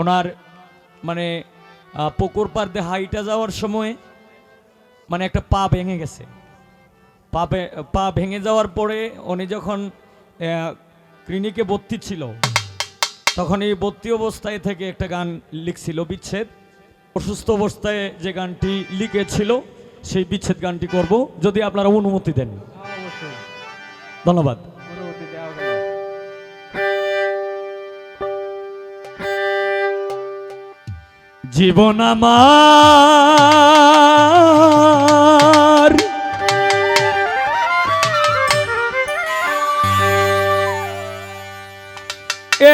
ওনার মানে পুকুর পার দিয়ে হাইটা যাওয়ার সময় মানে একটা পা ভেঙে গেছে। পা পা ভেঙে যাওয়ার পরে উনি যখন ক্লিনিকে ভর্তি ছিল তখন এই ভর্তি অবস্থায় থেকে একটা গান লিখছিল বিচ্ছেদ। অসুস্থ অবস্থায় যে গানটি লিখেছিল সেই বিচ্ছেদ গানটি করব। যদি আপনারা অনুমতি দেন। ধন্যবাদ। জীবন আমার।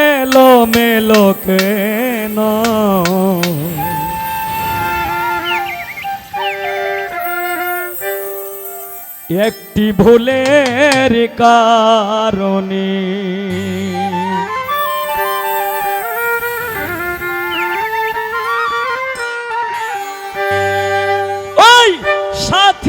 এলো মেলো কেন? একটি ভুলের কারণে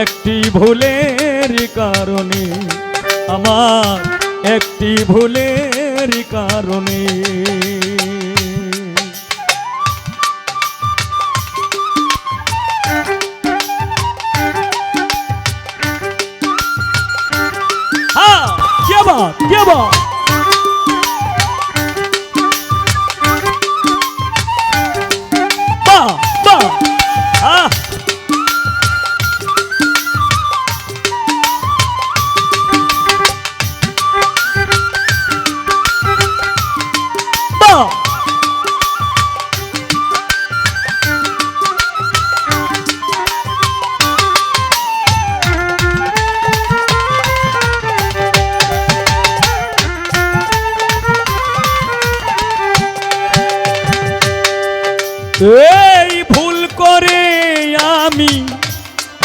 একটি ভুলের কারণে আমার একটি ভুলের কারণে। এই ভুল করে আমি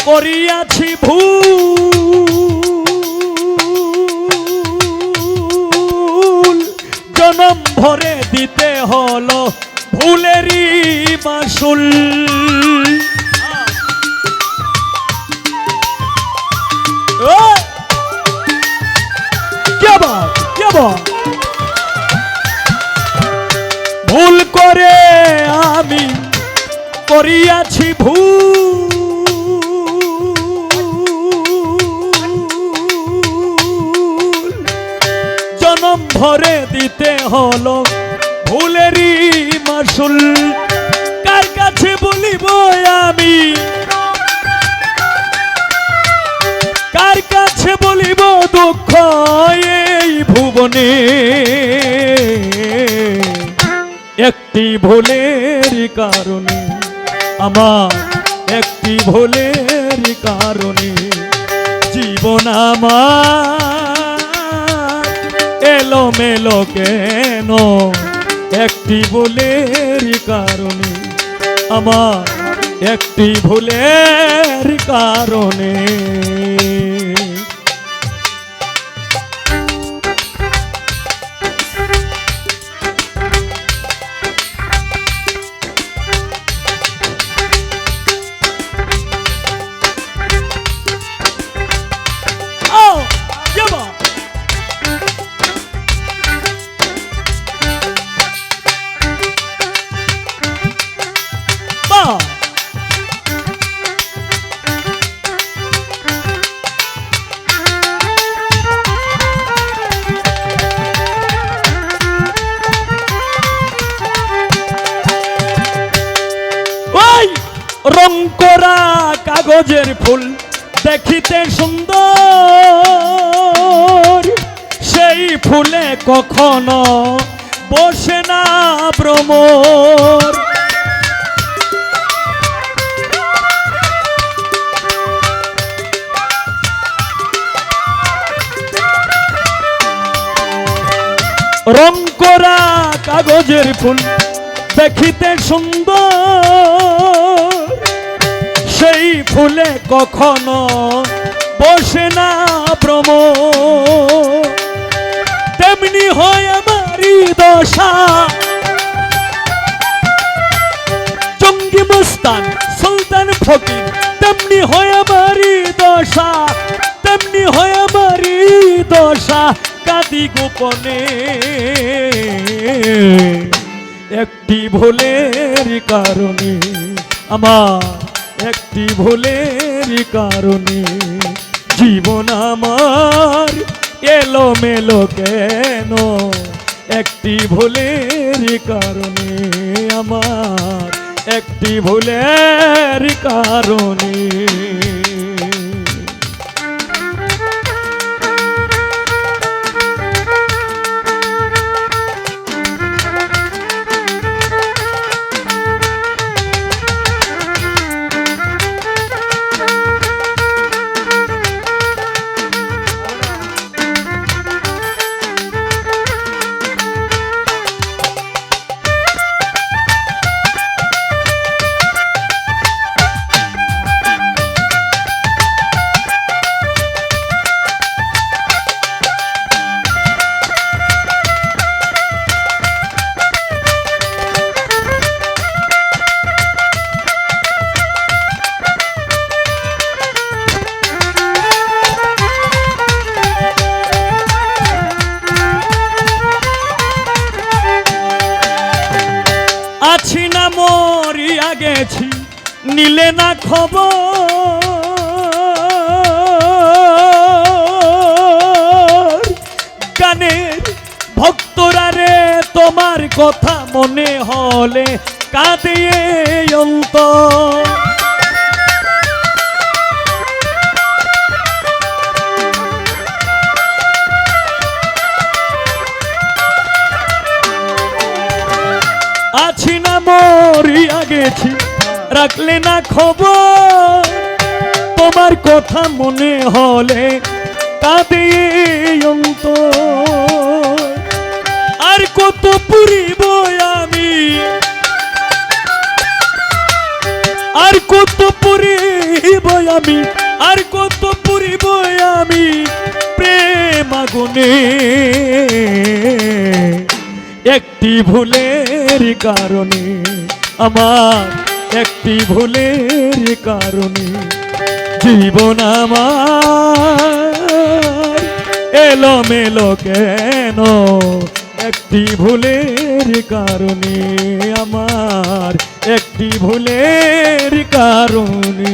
করিয়াছি ভুল। জনম ভরে দিতে হলো ভুলেরই মাসুল ভুলেরই মাসুল কার কাছে বলিব আমি? কার কাছে বলিব দুঃখ এই ভুবনে? একটি ভুলের কারণে, আমার একটি ভুলের কারণে জীবন আমার এলো মেলো কেন? একটি ভুলের কারণে আমার একটি ভুলের কারণে। রং করা কাগজের ফুল দেখিতে সুন্দর। সেই ফুলে কখনো বসে না ভ্রমর রং করা কাগজের ফুল দেখিতে সুন্দর। সেই ফুলে কখনো বসে না ভ্রম তেমনি হয় আমারই দশা। জঙ্গি মুস্তান, সুলতান ফকির, তেমনি হয় আমারই দশা। তেমনি হয় আমারই দশা, কাদি গোপনে। একটি ভুলের কারণে আমার একটি ভুলের কারণে জীবন আমার এলো মেলো কেন? একটি ভুলের কারণে আমার, একটি ভুলের কারণে খবর। গানের ভক্তরা রে তোমার কথা মনে হলে কাঁদে অন্তর। আছি না মরিয়া গেছি রাখলে না খবর? তোমার কথা মনে হলে কাঁদে অন্তর। আর কত পুরিব আমি? আর কত পুরিব আমি? আর কত পুরিব আমি? প্রেম আগুনে। একটি ভুলের কারণে আমার একটি ভুলের কারণে জীবন আমার এলো মেলো কেন? একটি ভুলের কারণে আমার একটি ভুলের কারণে।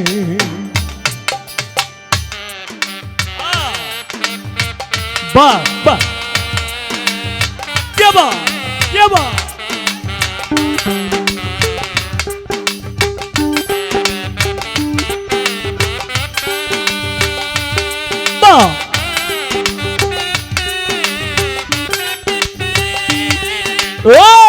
বাহ বাহ? ও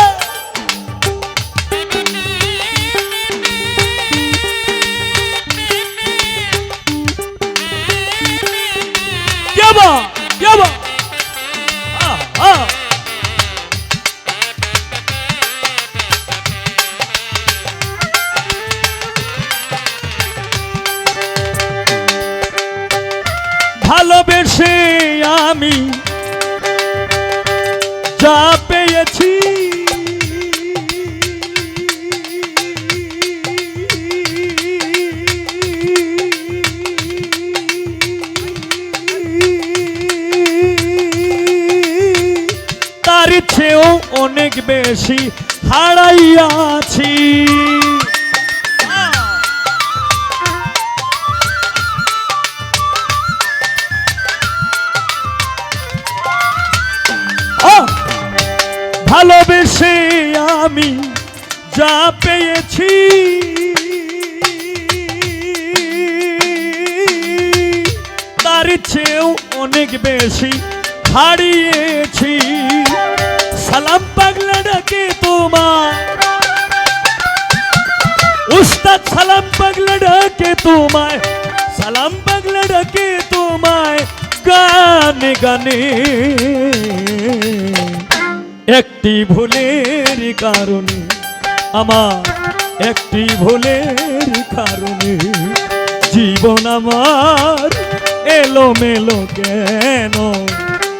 অনেক বেশি হারাইয়াছি। ভালোবেসে আমি যা পেয়েছি। তার চেয়েও অনেক বেশি হারিয়েছি। সালাম পাগলা ডাকে তোমায়। সালাম পাগলা তোমায়। গানে গানে। একটি ভুলের কারণে, আমার একটি ভুলের কারণে জীবন আমার এলো মেলো কেন?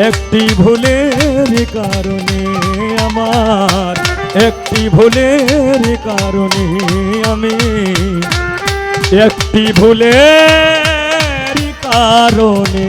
একটি ভুলের কারণে আমার একটি ভুলের কারণে আমি একটি ভুলের কারণে